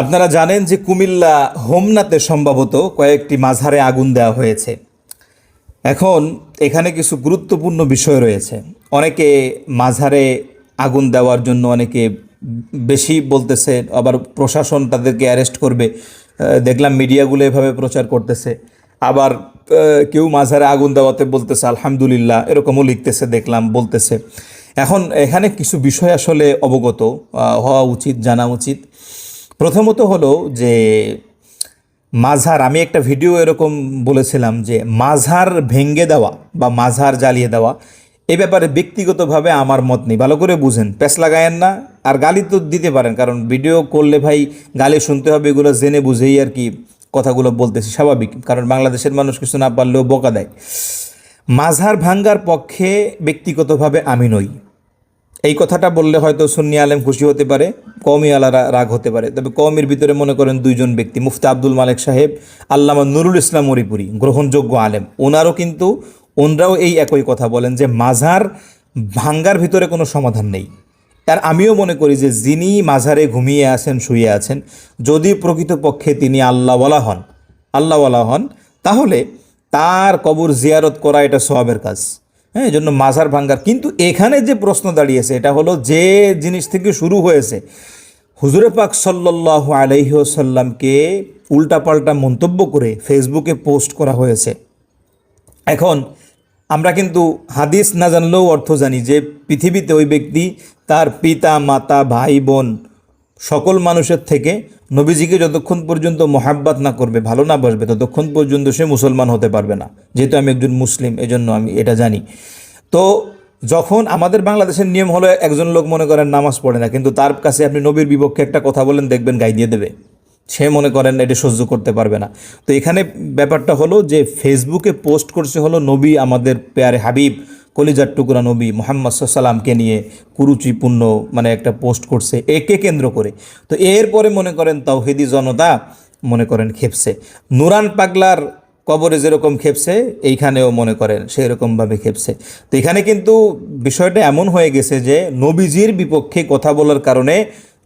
আপনারা জানেন যে কুমিল্লা হোমনাতে সম্ভবত কয়েকটি মাঝারে আগুন দেওয়া হয়েছে। এখন এখানে কিছু গুরুত্বপূর্ণ বিষয় রয়েছে। অনেকে মাঝারে আগুন দেওয়ার জন্য অনেকে বেশি বলতেছে, আবার প্রশাসন তাদেরকে অ্যারেস্ট করবে। দেখলাম মিডিয়াগুলো এভাবে প্রচার করতেছে। আবার কেউ মাঝারে আগুন দেওয়াতে বলতেছে, আলহামদুলিল্লাহ, এরকমও লিখতেছে, দেখলাম, বলতেছে। এখন এখানে কিছু বিষয় আসলে অবগত হওয়া উচিত, জানা উচিত। প্রথমত হলো যে মাঝার আমি একটা ভিডিও এরকম বলেছিলাম যে মাঝার ভেঙ্গে দেওয়া বা মাঝার জ্বালিয়ে দেওয়া, এ ব্যাপারে ব্যক্তিগতভাবে আমার মত নেই। ভালো করে বুঝেন প্যাস লাগায়েন না আর গালি তো দিতে পারেন, কারণ ভিডিও করলে ভাই গালি শুনতে হবে, এগুলো জেনে বুঝেই আর কি কথাগুলো বলতেছি, স্বাভাবিক, কারণ বাংলাদেশের মানুষ কিছু না পারলেও বকা দেয়। মাঝার ভাঙ্গার পক্ষে ব্যক্তিগতভাবে আমি নই। এই কথাটা বললে হয়তো সুন্নি আলেম খুশি হতে পারে, কওমি আলারা রাগ হতে পারে। তবে কওমির ভিতরে মনে করেন দুইজন ব্যক্তি, মুফতি আব্দুল মালেক সাহেব, আল্লামা নুরুল ইসলাম মরিপুরি, গ্রহণযোগ্য আলেম। ওনারও কিন্তু, ওনরাও এই একই কথা বলেন যে মাঝার ভাঙ্গার ভিতরে কোনো সমাধান নেই। আর আমিও মনে করি যে যিনি মাঝারে ঘুমিয়ে আছেন, শুয়ে আছেন, যদি প্রকৃতপক্ষে তিনি আল্লাহওয়ালা হন আল্লাহওয়ালা হন, তাহলে তার কবর জিয়ারত করা এটা সবাবের কাজ। হ্যাঁ এই জন্য মাজার ভাঙ্গার। কিন্তু এখানে যে প্রশ্ন দাঁড়িয়েছে, এটা হলো যে জিনিস থেকে শুরু হয়েছে, হুজুরে পাক সাল্লাহ আলহিহসাল্লামকে উল্টাপাল্টা মন্তব্য করে ফেসবুকে পোস্ট করা হয়েছে। এখন আমরা কিন্তু হাদিস না জানলেও অর্থ জানি যে পৃথিবীতে ওই ব্যক্তি তার পিতা, মাতা, ভাই, বোন সকল মানুষের থেকে নবীজিকে যতক্ষণ পর্যন্ত মহাব্বাত না করবে, ভালো না বসবে, ততক্ষণ পর্যন্ত সে মুসলমান হতে পারবে না। যেহেতু আমি একজন মুসলিম, এজন্য আমি এটা জানি। তো যখন আমাদের বাংলাদেশের নিয়ম হলো, একজন লোক মনে করেন নামাজ পড়ে না, কিন্তু তার কাছে আপনি নবীর বিপক্ষে একটা কথা বলেন, দেখবেন গাই দিয়ে দেবে। সে মনে করেন এটা সহ্য করতে পারবে না। তো এখানে ব্যাপারটা হলো যে ফেসবুকে পোস্ট করছে হলো, নবী আমাদের পেয়ারে হাবিব। কলিজার টুকরা নবী মোহাম্মদ সাল্লামকে নিয়ে কুরুচিপূর্ণ মানে একটা পোস্ট করছে, একে কেন্দ্র করে। তো এরপরে মনে করেন তাওহিদি জনতা, মনে করেন খেপছে। নুরান পাগলার কবরে যেরকম খেপছে, এইখানেও মনে করেন সেই রকমভাবে খেপছে। তো এখানে কিন্তু বিষয়টা এমন হয়ে গেছে যে নবীজির বিপক্ষে কথা বলার কারণে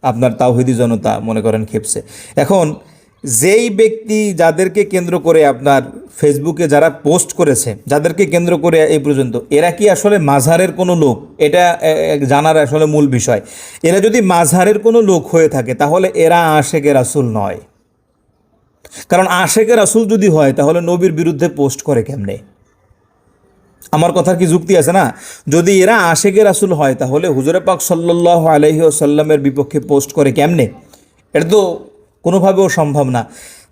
আপনার তাওহিদি জনতা মনে করেন খেপছে। এখন যেই ব্যক্তি যাদেরকে কেন্দ্র করে আপনার ফেসবুকে যারা পোস্ট করেছে, যাদেরকে কেন্দ্র করে এই পর্যন্ত, এরা কি আসলে মাঝারের কোনো লোক? এটা জানার আসলে মূল বিষয়। এরা যদি মাঝারের কোনো লোক হয়ে থাকে, তাহলে এরা আশেকে রাসুল নয়। কারণ আশেকে রাসুল যদি হয়, তাহলে নবীর বিরুদ্ধে পোস্ট করে কেমনে? আমার কথার কি যুক্তি আছে না? যদি এরা আশেকে রাসুল হয়, তাহলে হুজুরে পাক সাল্লাহ আলহি বিপক্ষে পোস্ট করে কেমনে? এটা তো কোনোভাবেও সম্ভব না।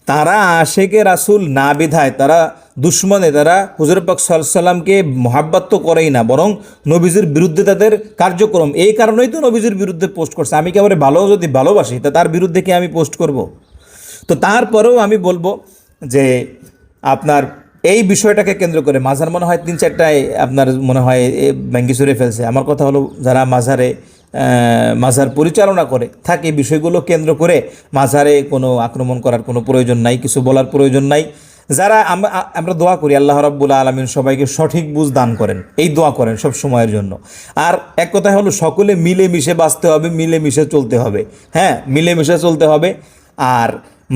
তারা আশেকে রাসুল না বিধায়, তারা দুশ্মনে, তারা হুজুর পাক সাল্লামকে মহাব্বাত তো করেই না, বরং নবীজির বিরুদ্ধে তাদের কার্যক্রম। এই কারণেই তো নবীজির বিরুদ্ধে পোস্ট করছে। আমি একেবারে ভালো যদি ভালোবাসি, তা তার বিরুদ্ধে কি আমি পোস্ট করব? তো তারপরেও আমি বলব যে আপনার এই বিষয়টাকে কেন্দ্র করে, মাঝার মনে হয় তিন চারটায় আপনার মনে হয় সরে ফেলছে। আমার কথা হলো, যারা মাঝারে মাঝার পরিচালনা করে, থাকে বিষয়গুলো কেন্দ্র করে মাঝারে কোনো আক্রমণ করার কোনো প্রয়োজন নাই, কিছু বলার প্রয়োজন নাই। যারা আমরা দোয়া করি, আল্লাহ রাব্বুল আলমিন সবাইকে সঠিক বুঝ দান করেন, এই দোয়া করেন সব সময়ের জন্য। আর এক কথা হলো, সকলে মিলেমিশে বাঁচতে হবে, মিলেমিশে চলতে হবে। হ্যাঁ মিলেমিশে চলতে হবে। আর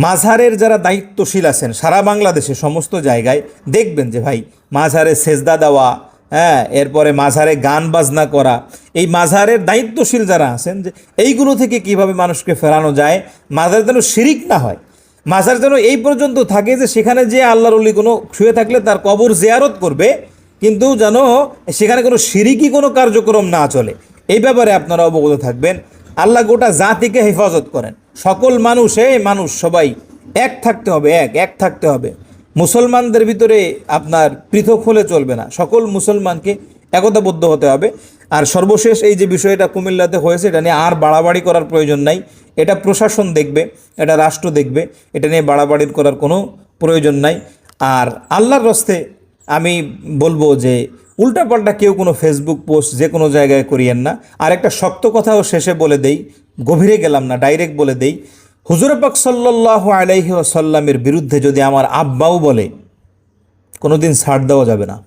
মাঝারের যারা দায়িত্বশীল আছেন, সারা বাংলাদেশে, সমস্ত জায়গায় দেখবেন যে ভাই মাঝারে সেজদা দেওয়া হ্যাঁ এরপরে মাঝারে গান বাজনা করা। এই মাঝারের দায়িত্বশীল যারা আছেন, যে এইগুলো থেকে কীভাবে মানুষকে ফেরানো যায়, মাঝার যেন শিরিক না হয়। মাঝার যেন এই পর্যন্ত থাকে যে সেখানে যে আল্লাহর উল্লি কোনো শুয়ে থাকলে তার কবর জেয়ারত করবে, কিন্তু যেন সেখানে কোনো সিরিকি কোনো কার্যক্রম না চলে। এই ব্যাপারে আপনারা অবগত থাকবেন। আল্লাহ গোটা জাতিকে হেফাজত করেন। সকল মানুষ এই মানুষ সবাই এক থাকতে হবে, এক এক থাকতে হবে। মুসলমানদের ভিতরে আপনার পৃথক হলে চলবে না। সকল মুসলমানকে একতাবদ্ধ হতে হবে। আর সর্বশেষ এই যে বিষয়টা কুমিল্লাতে হয়েছে, এটা নিয়ে আর বাড়াবাড়ি করার প্রয়োজন নাই। এটা প্রশাসন দেখবে, এটা রাষ্ট্র দেখবে, এটা নিয়ে বাড়াবাড়ি করার কোনো প্রয়োজন নাই। আর আল্লাহর রস্তে আমি বলব যে, উল্টাপাল্টা কেউ কোনো ফেসবুক পোস্ট যে কোনো জায়গায় করিয়েন না। আর একটা শক্ত কথাও শেষে বলে দেই, গভীরে গেলাম না ডাইরেক্ট বলে দেই। হুজুর পাক সাল্লাহ আলাইহি আসাল্লামের বিরুদ্ধে যদি আমার আব্বাও বলে, কোনোদিন ছাড় দেওয়া যাবে না।